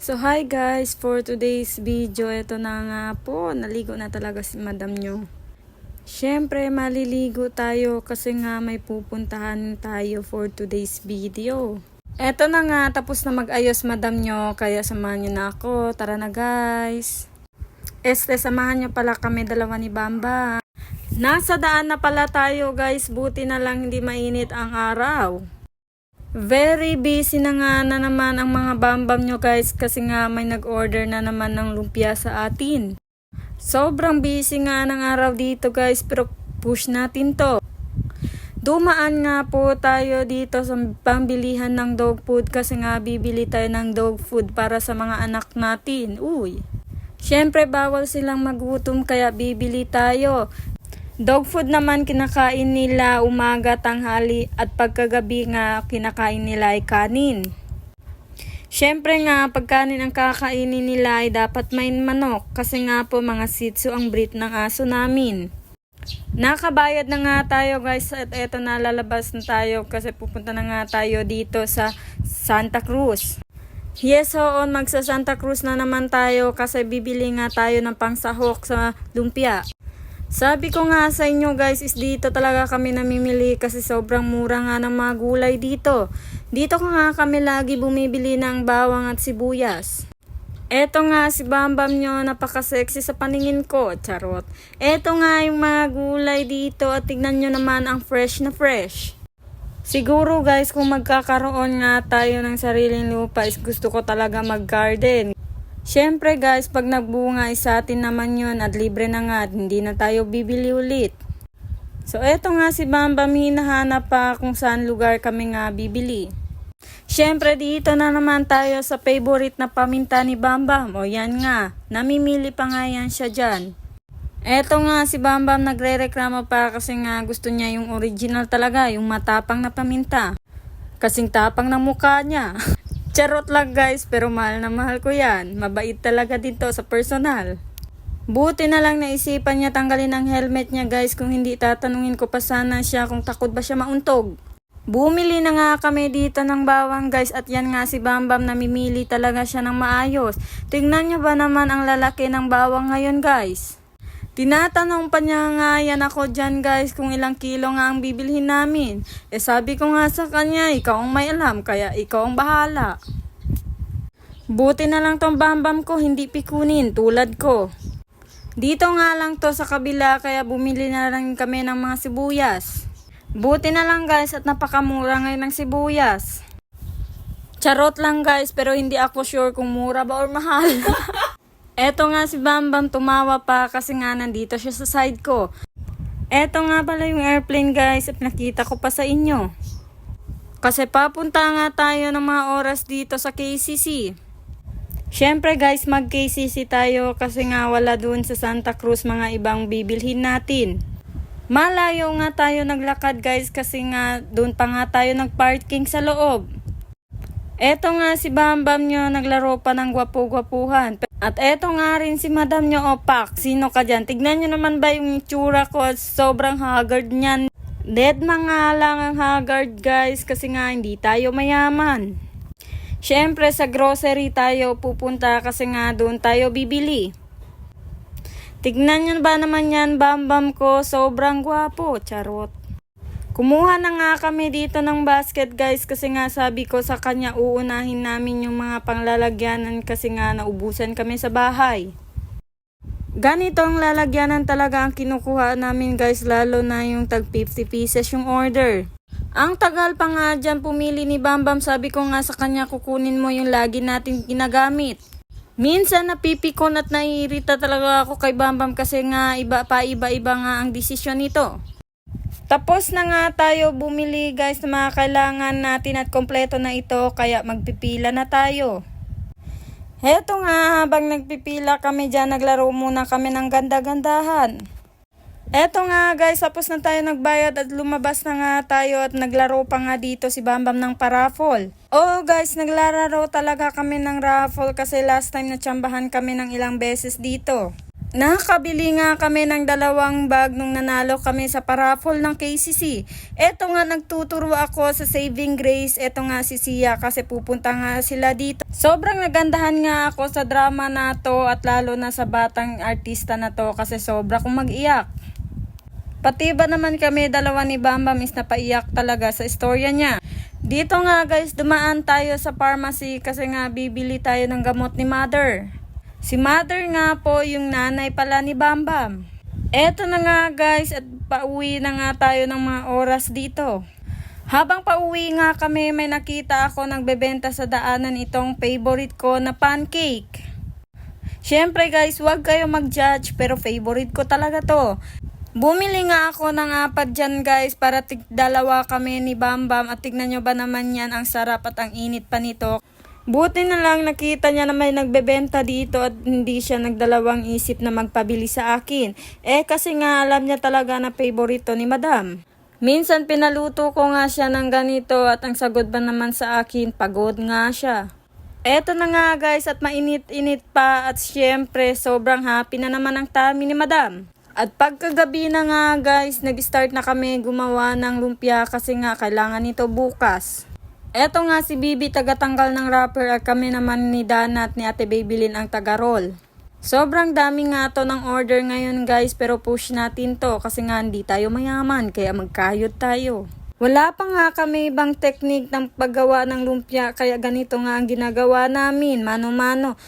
So hi guys, for today's video, ito na nga po, naligo na talaga si madam nyo. Siyempre, maliligo tayo kasi nga may pupuntahan tayo for today's video. Eto na nga, tapos na mag-ayos madam nyo, kaya samahan nyo na ako. Tara na guys. Este, samahan nyo pala kami dalawa ni Bamba. Nasa daan na pala tayo guys, buti na lang hindi mainit ang araw. Very busy na nga na naman ang mga bambam nyo guys kasi nga may nag-order na naman ng lumpia sa atin. Sobrang busy nga ng araw dito guys pero push natin to. Dumaan nga po tayo dito sa pambilihan ng dog food kasi nga bibili tayo ng dog food para sa mga anak natin. Uy! Siyempre bawal silang magutom kaya bibili tayo. Dog food naman kinakain nila umaga, tanghali at pagkagabi nga kinakain nila ay kanin. Siyempre nga, pagkanin ang kakainin nila ay dapat may manok kasi nga po mga sitso ang breed ng aso namin. Nakabayad na nga tayo guys at eto na lalabas na tayo kasi pupunta na nga tayo dito sa Santa Cruz. Yes, oo, magsa Santa Cruz na naman tayo kasi bibili nga tayo ng pangsahok sa lumpia. Sabi ko nga sa inyo guys, is dito talaga kami namimili kasi sobrang mura nga ng mga gulay dito. Dito ko nga kami lagi bumibili ng bawang at sibuyas. Eto nga si Bambam nyo, napaka-sexy sa paningin ko, charot. Eto nga yung mga gulay dito at tignan nyo naman ang fresh na fresh. Siguro guys, kung magkakaroon nga tayo ng sariling lupa is gusto ko talaga mag-garden. Siyempre guys, pag nagbunga is sa atin naman yun at libre na nga at hindi na tayo bibili ulit. So eto nga si Bambam, hinahanap pa kung saan lugar kami nga bibili. Siyempre dito na naman tayo sa favorite na paminta ni Bambam. O yan nga, namimili pa nga yan siya dyan. Eto nga si Bambam nagre-reklamo pa kasi nga gusto niya yung original talaga, yung matapang na paminta. Kasing tapang ng mukha niya. Charot lang guys, pero mahal na mahal ko yan. Mabait talaga dito sa personal. Buti na lang naisipan niya tanggalin ang helmet niya guys kung hindi tatanungin ko pa sana siya kung takot ba siya mauntog. Bumili na nga kami dito ng bawang guys at yan nga si Bambam namimili talaga siya ng maayos. Tingnan niyo ba naman ang lalaki ng bawang ngayon guys? Tinatanong pa niya nga yan ako dyan guys kung ilang kilo nga ang bibilhin namin. Eh sabi ko nga sa kanya, ikaw ang may alam kaya ikaw ang bahala. Buti na lang tong bambam ko hindi pikunin tulad ko. Dito nga lang to sa kabila kaya bumili na lang kami ng mga sibuyas. Buti na lang guys at napakamura ngayon ng sibuyas. Charot lang guys pero hindi ako sure kung mura ba or mahal. Eto nga si Bambam tumawa pa kasi nga nandito siya sa side ko. Eto nga pala yung airplane guys at nakita ko pa sa inyo. Kasi papunta nga tayo ng mga oras dito sa KCC. Siyempre guys, mag KCC tayo kasi nga wala dun sa Santa Cruz mga ibang bibilhin natin. Malayo nga tayo naglakad guys kasi nga doon pa nga tayo nagparking sa loob. Eto nga si Bambam nyo, naglaro pa ng gwapo-gwapuhan. At eto nga rin si Madam nyo, opak. Sino ka dyan? Tignan nyo naman ba yung itsura ko? Sobrang haggard niyan. Dead mga lang ang haggard guys kasi nga hindi tayo mayaman. Siyempre sa grocery tayo pupunta kasi nga doon tayo bibili. Tignan nyo ba naman yan, Bambam ko? Sobrang gwapo, charot. Kumuha na nga kami dito ng basket guys kasi nga sabi ko sa kanya uunahin namin yung mga panglalagyanan kasi nga naubusan kami sa bahay. Ganito ang lalagyanan talaga ang kinukuha namin guys lalo na yung tag 50 pieces yung order. Ang tagal pa nga dyan pumili ni Bambam sabi ko nga sa kanya kukunin mo yung lagi natin ginagamit. Minsan napipikon at naiirita talaga ako kay Bambam kasi nga iba pa iba-iba nga ang desisyon nito. Tapos na nga tayo bumili guys ng mga kailangan natin at kompleto na ito kaya magpipila na tayo. Heto nga habang nagpipila kami dyan naglaro muna kami ng ganda-gandahan. Eto nga guys tapos na tayo nagbayad at lumabas na nga tayo at naglaro pa nga dito si Bambam ng paraffol. Oh guys naglalaro talaga kami ng raffle kasi last time natsambahan kami ng ilang beses dito. Nakabili nga kami ng dalawang bag nung nanalo kami sa paraffol ng KCC. Eto nga nagtuturo ako sa Saving Grace. Eto nga si Sia kasi pupunta nga sila dito Sobrang nagandahan nga ako sa drama na to at lalo na sa batang artista na to kasi sobra kong mag-iyak. Pati ba naman kami dalawa ni Bambam is napaiyak talaga sa istorya niya. Dito nga guys, dumaan tayo sa pharmacy kasi nga bibili tayo ng gamot ni mother. Si mother nga po yung nanay pala ni Bambam. Eto na nga guys at pauwi na nga tayo ng mga oras dito. Habang pauwi nga kami, may nakita ako nagbebenta sa daanan itong favorite ko na pancake. Siyempre guys, wag kayo mag-judge pero favorite ko talaga to. Bumili nga ako ng apat dyan guys para tig dalawa kami ni Bambam at tignan nyo ba naman yan ang sarap at ang init pa nito. Buti na lang nakita niya na may nagbebenta dito at hindi siya nagdalawang isip na magpabili sa akin. Eh kasi nga alam niya talaga na favorito ni Madam. Minsan pinaluto ko nga siya ng ganito at ang sagot ba naman sa akin, pagod nga siya. Eto na nga guys at mainit-init pa at syempre sobrang happy na naman ang tummy ni Madam. At pagkagabi na nga guys, nag-start na kami gumawa ng lumpia kasi nga kailangan nito bukas. Eto nga si Bibi tagatanggal ng wrapper at kami naman ni Dana at ni Ate Babylin ang taga-roll. Sobrang dami nga to ng order ngayon guys pero push natin to kasi nga hindi tayo mayaman kaya magkayod tayo. Wala pa nga kami ibang technique ng paggawa ng lumpia kaya ganito nga ang ginagawa namin mano-mano.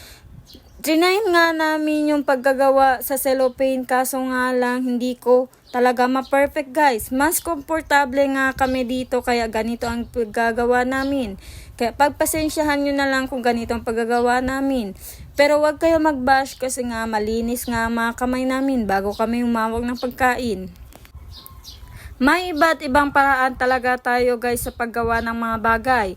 Trinayin nga namin yung paggagawa sa cellophane kaso nga lang hindi ko talaga ma-perfect guys. Mas komportable nga kami dito kaya ganito ang paggagawa namin. Kaya pagpasensyahan nyo na lang kung ganito ang paggagawa namin. Pero wag kayo mag-bash kasi nga malinis nga mga kamay namin bago kami umawag ng pagkain. May iba't ibang paraan talaga tayo guys sa paggawa ng mga bagay.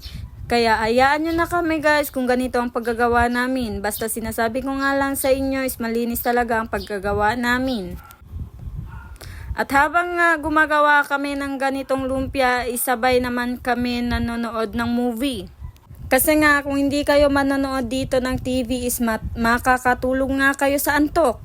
Kaya hayaan nyo na kami guys kung ganito ang paggagawa namin. Basta sinasabi ko nga lang sa inyo is malinis talaga ang paggagawa namin. At habang nga gumagawa kami ng ganitong lumpia, isabay naman kami nanonood ng movie. Kasi nga kung hindi kayo manonood dito ng TV is mat- makakatulong nga kayo sa antok.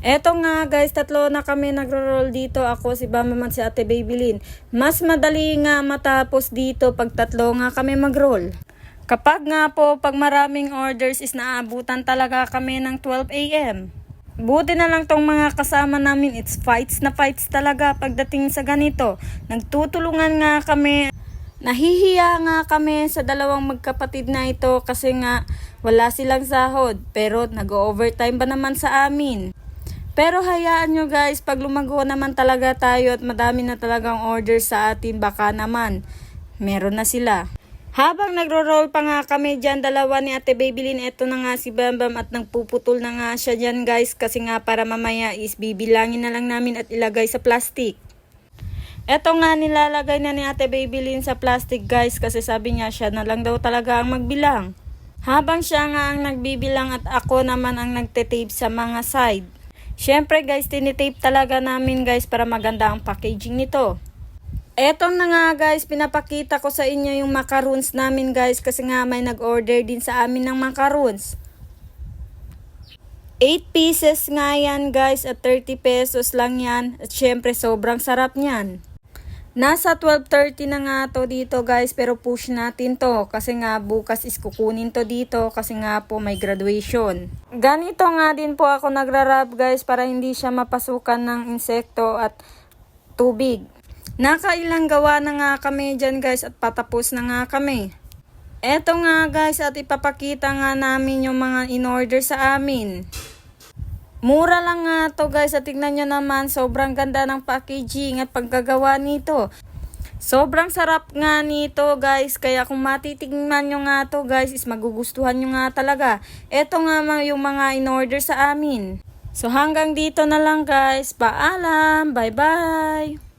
Eto nga guys, tatlo na kami nagro-roll dito. Ako, si Bamaman, si Ate Babylin. Mas madali nga matapos dito pag tatlo nga kami mag-roll. Kapag nga po, pag maraming orders is naabutan talaga kami ng 12 a.m. Buti na lang tong mga kasama namin, it's fights na fights talaga pagdating sa ganito. Nagtutulungan nga kami. Nahihiya nga kami sa dalawang magkapatid na ito kasi nga wala silang sahod. Pero nag-overtime ba naman sa amin? Pero hayaan nyo guys, pag lumago naman talaga tayo at madami na talagang order sa atin, baka naman, meron na sila. Habang nagro-roll pa nga kami dyan, dalawa ni Ate Babylin, eto na nga si Bambam at nagpuputol na nga siya dyan guys kasi nga para mamaya is bibilangin na lang namin at ilagay sa plastic. Eto nga nilalagay na ni Ate Babylin sa plastic guys kasi sabi niya siya na lang daw talaga ang magbilang. Habang siya nga ang nagbibilang at ako naman ang nagtetape sa mga side. Siyempre guys, tinitape talaga namin guys para maganda ang packaging nito. Eto na nga guys, pinapakita ko sa inyo yung macaroons namin guys kasi nga may nag-order din sa amin ng macaroons. 8 pieces nga yan guys at 30 pesos lang yan at syempre sobrang sarap niyan. Nasa 12.30 na nga to dito guys pero push natin to kasi nga bukas is kukunin to dito kasi nga po may graduation. Ganito nga din po ako nagrarab guys para hindi siya mapasukan ng insekto at tubig. Nakailang gawa na nga kami dyan guys at patapos na nga kami. Eto nga guys at ipapakita nga namin yung mga in-order sa amin. Mura lang nga to guys at tignan nyo naman sobrang ganda ng packaging at paggagawa nito. Sobrang sarap nga nito guys kaya kung matitignan nyo nga to guys is magugustuhan nyo nga talaga. Eto nga yung mga in-order sa amin. So hanggang dito na lang guys. Paalam. Bye bye.